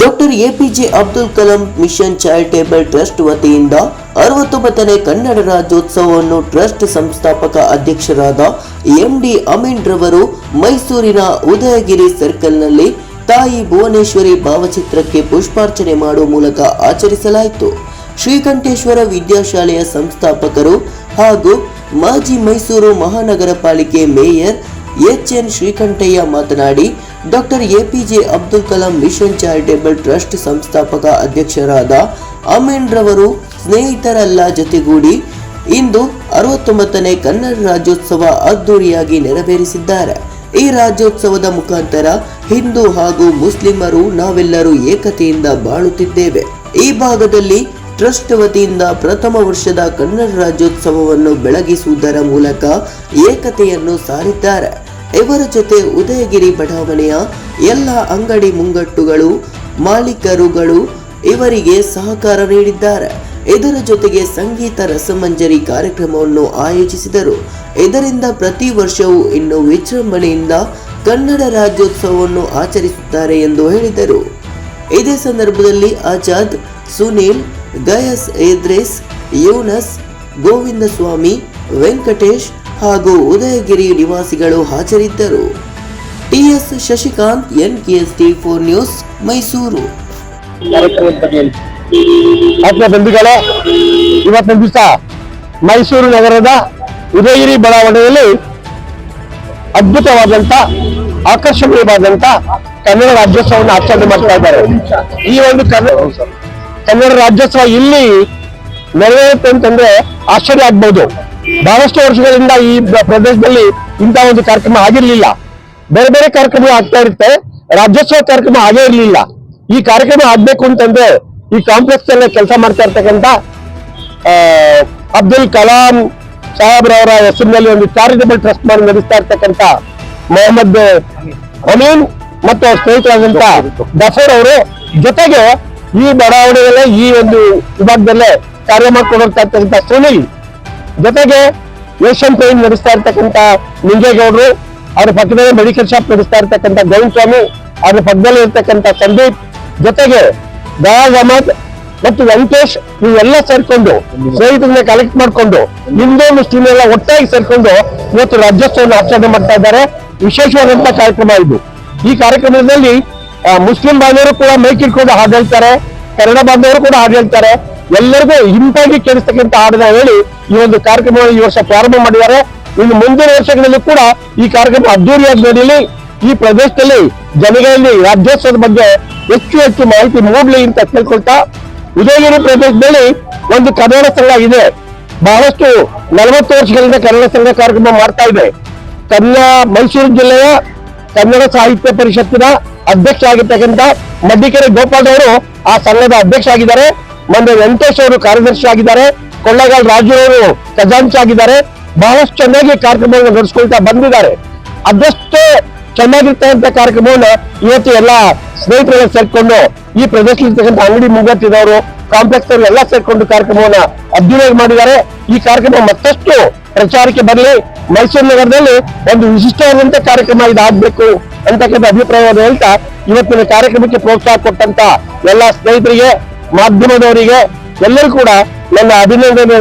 Doctor APJ Abdul Kalam mission charitable trust ವತಿಯಿಂದ ಅರವತ್ತೊಂಬತ್ತನೇ ಕನ್ನಡ ರಾಜ್ಯೋತ್ಸವವನ್ನು ಟ್ರಸ್ಟ್ ಸಂಸ್ಥಾಪಕ ಅಧ್ಯಕ್ಷರಾದ ಎಂಡಿ ಅಮೀನ್ ರವರು ಮೈಸೂರಿನ ಉದಯಗಿರಿ ಸರ್ಕಲ್ನಲ್ಲಿ ತಾಯಿ ಭುವನೇಶ್ವರಿ ಭಾವಚಿತ್ರಕ್ಕೆ ಪುಷ್ಪಾರ್ಚನೆ ಮಾಡುವ ಮೂಲಕ ಆಚರಿಸಲಾಯಿತು. ಶ್ರೀಕಂಠೇಶ್ವರ ವಿದ್ಯಾಶಾಲೆಯ ಸಂಸ್ಥಾಪಕರು ಹಾಗೂ ಮಾಜಿ ಮೈಸೂರು ಮಹಾನಗರ ಪಾಲಿಕೆ ಮೇಯರ್ ಎಚ್ ಎನ್ ಶ್ರೀಕಂಠಯ್ಯ ಮಾತನಾಡಿ doctor APJ Abdul Kalam mission charitable trust ಸಂಸ್ಥಾಪಕ ಅಧ್ಯಕ್ಷರಾದ ಅಮೀನ್ ರವರು ಸ್ನೇಹಿತರೆಲ್ಲ ಜೊತೆಗೂಡಿ ಇಂದು ಅರವತ್ತೊಂಬತ್ತನೇ ಕನ್ನಡ ರಾಜ್ಯೋತ್ಸವ ಅದ್ದೂರಿಯಾಗಿ ನೆರವೇರಿಸಿದ್ದಾರೆ. ಈ ರಾಜ್ಯೋತ್ಸವದ ಮುಖಾಂತರ ಹಿಂದೂ ಹಾಗೂ ಮುಸ್ಲಿಮರು ನಾವೆಲ್ಲರೂ ಏಕತೆಯಿಂದ ಬಾಳುತ್ತಿದ್ದೇವೆ. ಈ ಭಾಗದಲ್ಲಿ ಟ್ರಸ್ಟ್ ವತಿಯಿಂದ ಪ್ರಥಮ ವರ್ಷದ ಕನ್ನಡ ರಾಜ್ಯೋತ್ಸವವನ್ನು ಬೆಳಗಿಸುವುದರ ಮೂಲಕ ಏಕತೆಯನ್ನು ಸಾರಿದ್ದಾರೆ. ಇವರ ಜೊತೆ ಉದಯಗಿರಿ ಬಡಾವಣೆಯ ಎಲ್ಲ ಅಂಗಡಿ ಮುಂಗಟ್ಟುಗಳು, ಮಾಲೀಕರುಗಳು ಇವರಿಗೆ ಸಹಕಾರ ನೀಡಿದ್ದಾರೆ. ಇದರ ಜೊತೆಗೆ ಸಂಗೀತ ರಸಮಂಜರಿ ಕಾರ್ಯಕ್ರಮವನ್ನು ಆಯೋಜಿಸಿದರು. ಇದರಿಂದ ಪ್ರತಿ ವರ್ಷವೂ ಇನ್ನು ವಿಜೃಂಭಣೆಯಿಂದ ಕನ್ನಡ ರಾಜ್ಯೋತ್ಸವವನ್ನು ಆಚರಿಸುತ್ತಾರೆ ಎಂದು ಹೇಳಿದರು. ಇದೇ ಸಂದರ್ಭದಲ್ಲಿ ಆಜಾದ್, ಸುನೀಲ್, ಗಯಸ್ ಏದ್ರೇಸ್, ಯೂನಸ್ ಗೋವಿಂದ ಸ್ವಾಮಿ ವೆಂಕಟೇಶ್ ಹಾಗೂ ಉದಯಗಿರಿ ನಿವಾಸಿಗಳು ಹಾಜರಿದ್ದರು. TS Shashikanth N T four news, Mysuru. ಬಂಧುಗಳೇ, ಇವತ್ತಿನ ದಿವಸ ಮೈಸೂರು ನಗರದ ಉದಯಗಿರಿ ಬಡಾವಣೆಯಲ್ಲಿ ಅದ್ಭುತವಾದಂತ ಆಕರ್ಷಣೀಯವಾದಂತ ಕನ್ನಡ ರಾಜ್ಯೋತ್ಸವವನ್ನು ಆಚರಣೆ ಮಾಡ್ತಾ ಇದ್ದಾರೆ. ಈ ಒಂದು ಕನ್ನಡ ರಾಜ್ಯೋತ್ಸವ ಇಲ್ಲಿ ನೆರವೇರುತ್ತೆ ಅಂತಂದ್ರೆ ಆಶ್ಚರ್ಯ ಆಗ್ಬಹುದು ಬಹಳಷ್ಟು ವರ್ಷಗಳಿಂದ ಈ ಪ್ರದೇಶದಲ್ಲಿ ಇಂತಹ ಒಂದು ಕಾರ್ಯಕ್ರಮ ಆಗಿರ್ಲಿಲ್ಲ. ಬೇರೆ ಬೇರೆ ಕಾರ್ಯಕ್ರಮ ಆಗ್ತಾ ಇರುತ್ತೆ. ರಾಜ್ಯೋತ್ಸವ ಕಾರ್ಯಕ್ರಮ ಆಗೇ ಇರಲಿಲ್ಲ. ಈ ಕಾರ್ಯಕ್ರಮ ಆಗ್ಬೇಕು ಅಂತಂದ್ರೆ ಈ ಕಾಂಪ್ಲೆಕ್ಸ್ ಅಲ್ಲೇ ಕೆಲಸ ಮಾಡ್ತಾ ಇರ್ತಕ್ಕಂಥ ಅಬ್ದುಲ್ ಕಲಾಂ ಸಾಹೇಬ್ರವರ ಹೆಸರಿನಲ್ಲಿ ಒಂದು ಚಾರಿಟಬಲ್ ಟ್ರಸ್ಟ್ ಮಾಡಿ ನಡೆಸ್ತಾ ಇರ್ತಕ್ಕಂಥ ಮೊಹಮ್ಮದ್ ಅಮೀನ್ ಮತ್ತು ಸ್ನೇಹಿತರಾದಂತ ಗಫೂರ್ ಅವರು ಜೊತೆಗೆ ಈ ಬಡಾವಣೆಯಲ್ಲೇ ಈ ಒಂದು ವಿಭಾಗದಲ್ಲೇ ಕಾರ್ಯ ಮಾಡ್ಕೊಂಡು ಹೋಗ್ತಾ ಇರ್ತಕ್ಕಂಥ ಸುನಿಲ್ ಜೊತೆಗೆ ಏಷ್ಯನ್ ಪೇಂಟ್ ನಡೆಸ್ತಾ ಇರ್ತಕ್ಕಂಥ ನಿಂಗೇಗೌಡರು ಅವ್ರ ಪಕ್ಕದಲ್ಲಿ ಮೆಡಿಕಲ್ ಶಾಪ್ ನಡೆಸ್ತಾ ಇರ್ತಕ್ಕಂಥ ಗೌನ್ ಸ್ವಾಮಿ ಅವ್ರ ಪಕ್ಕದಲ್ಲಿ ಇರ್ತಕ್ಕಂಥ ಸಂದೀಪ್, ಜೊತೆಗೆ ದಯಾಜ್ ಅಹಮದ್ ಮತ್ತು ವೆಂಕಟೇಶ್, ನೀವೆಲ್ಲ ಸೇರ್ಕೊಂಡು ಸ್ನೇಹಿತರನ್ನ ಕಲೆಕ್ಟ್ ಮಾಡ್ಕೊಂಡು ಹಿಂದೂ ಮುಸ್ಲಿಂ ಎಲ್ಲ ಒಟ್ಟಾಗಿ ಸೇರ್ಕೊಂಡು ಇವತ್ತು ರಾಜ್ಯೋತ್ಸವವನ್ನು ಆಚರಣೆ ಮಾಡ್ತಾ ಇದ್ದಾರೆ. ವಿಶೇಷವಾದಂತ ಕಾರ್ಯಕ್ರಮ ಇದು. ಈ ಕಾರ್ಯಕ್ರಮದಲ್ಲಿ ಮುಸ್ಲಿಂ ಬಾಂಧವರು ಕೂಡ ಮೈಕ್ ಇಟ್ಕೊಂಡು ಹಾಡು ಹೇಳ್ತಾರೆ, ಕನ್ನಡ ಬಾಂಧವರು ಕೂಡ ಹಾಡು ಹೇಳ್ತಾರೆ. ಎಲ್ಲರಿಗೂ ಇಂಪಾಗಿ ಕೇಳಿಸ್ತಕ್ಕಂಥ ಹಾಡನ್ನ ಹೇಳಿ ಈ ಒಂದು ಕಾರ್ಯಕ್ರಮವನ್ನು ಈ ವರ್ಷ ಪ್ರಾರಂಭ ಮಾಡಿದ್ದಾರೆ. ಇನ್ನು ಮುಂದಿನ ವರ್ಷಗಳಲ್ಲಿ ಕೂಡ ಈ ಕಾರ್ಯಕ್ರಮ ಅದ್ದೂರಿಯಾಗಿ ನಡೆಯಲಿ ಈ ಪ್ರದೇಶದಲ್ಲಿ ಜನಗಳಲ್ಲಿ ರಾಜ್ಯೋತ್ಸವದ ಬಗ್ಗೆ ಹೆಚ್ಚು ಹೆಚ್ಚು ಮಾಹಿತಿ ಮೂಡಲಿ ಅಂತ ಕೇಳ್ಕೊಳ್ತಾ ಉದಯಗಿರಿ ಪ್ರದೇಶದಲ್ಲಿ ಒಂದು ಕನ್ನಡ ಸಂಘ ಇದೆ. ಬಹಳಷ್ಟು ನಲವತ್ತು ವರ್ಷಗಳಿಂದ ಕನ್ನಡ ಸಂಘ ಕಾರ್ಯಕ್ರಮ ಮಾಡ್ತಾ ಇದೆ. ಕನ್ನ ಮೈಸೂರು ಜಿಲ್ಲೆಯ ಕನ್ನಡ ಸಾಹಿತ್ಯ ಪರಿಷತ್ತಿನ ಅಧ್ಯಕ್ಷ ಆಗಿರ್ತಕ್ಕಂಥ ಮಡ್ಡಿಕೆರೆ ಗೋಪಾಲ್ ಅವರು ಆ ಸಂಘದ ಅಧ್ಯಕ್ಷ ಆಗಿದ್ದಾರೆ ಮೊನ್ನೆ ವೆಂಕಟೇಶ್ ಅವರು ಕಾರ್ಯದರ್ಶಿ ಆಗಿದ್ದಾರೆ, ಕೊಳ್ಳೇಗಾಲ್ ರಾಜು ಅವರು ಖಜಾಂಚಿ ಆಗಿದ್ದಾರೆ, ಬಹಳಷ್ಟು ಚೆನ್ನಾಗಿ ಕಾರ್ಯಕ್ರಮವನ್ನು ನಡೆಸ್ಕೊಳ್ತಾ ಬಂದಿದ್ದಾರೆ. ಅದಷ್ಟೇ ಚೆನ್ನಾಗಿರ್ತಕ್ಕಂಥ ಕಾರ್ಯಕ್ರಮವನ್ನ ಇವತ್ತು ಎಲ್ಲ ಸ್ನೇಹಿತರೆಲ್ಲ ಸೇರ್ಕೊಂಡು ಈ ಪ್ರದೇಶದಲ್ಲಿರ್ತಕ್ಕಂಥ ಅಂಗಡಿ ಮುಂಗಟ್ಟಿದವರು ಕಾಂಪ್ಲೆಕ್ಸ್ ಅವರು ಎಲ್ಲ ಸೇರ್ಕೊಂಡು ಕಾರ್ಯಕ್ರಮವನ್ನ ಅದ್ಭುತವಾಗಿ ಮಾಡಿದ್ದಾರೆ. ಈ ಕಾರ್ಯಕ್ರಮ ಮತ್ತಷ್ಟು ಪ್ರಚಾರಕ್ಕೆ ಬರಲಿ. ಮೈಸೂರು ನಗರದಲ್ಲಿ ಒಂದು ವಿಶಿಷ್ಟವಾದಂತ ಕಾರ್ಯಕ್ರಮ ಇದಾಗಬೇಕು ಅಂತಕ್ಕಂಥ ಅಭಿಪ್ರಾಯವನ್ನು ಹೇಳ್ತಾ ಇವತ್ತಿನ ಕಾರ್ಯಕ್ರಮಕ್ಕೆ ಪ್ರೋತ್ಸಾಹ ಕೊಟ್ಟಂತ ಎಲ್ಲ ಸ್ನೇಹಿತರಿಗೆ ಮಾಧ್ಯಮದವರಿಗೆ ಎಲ್ಲರೂ ಕೂಡ ನನ್ನ ಅಭಿನಂದನೆ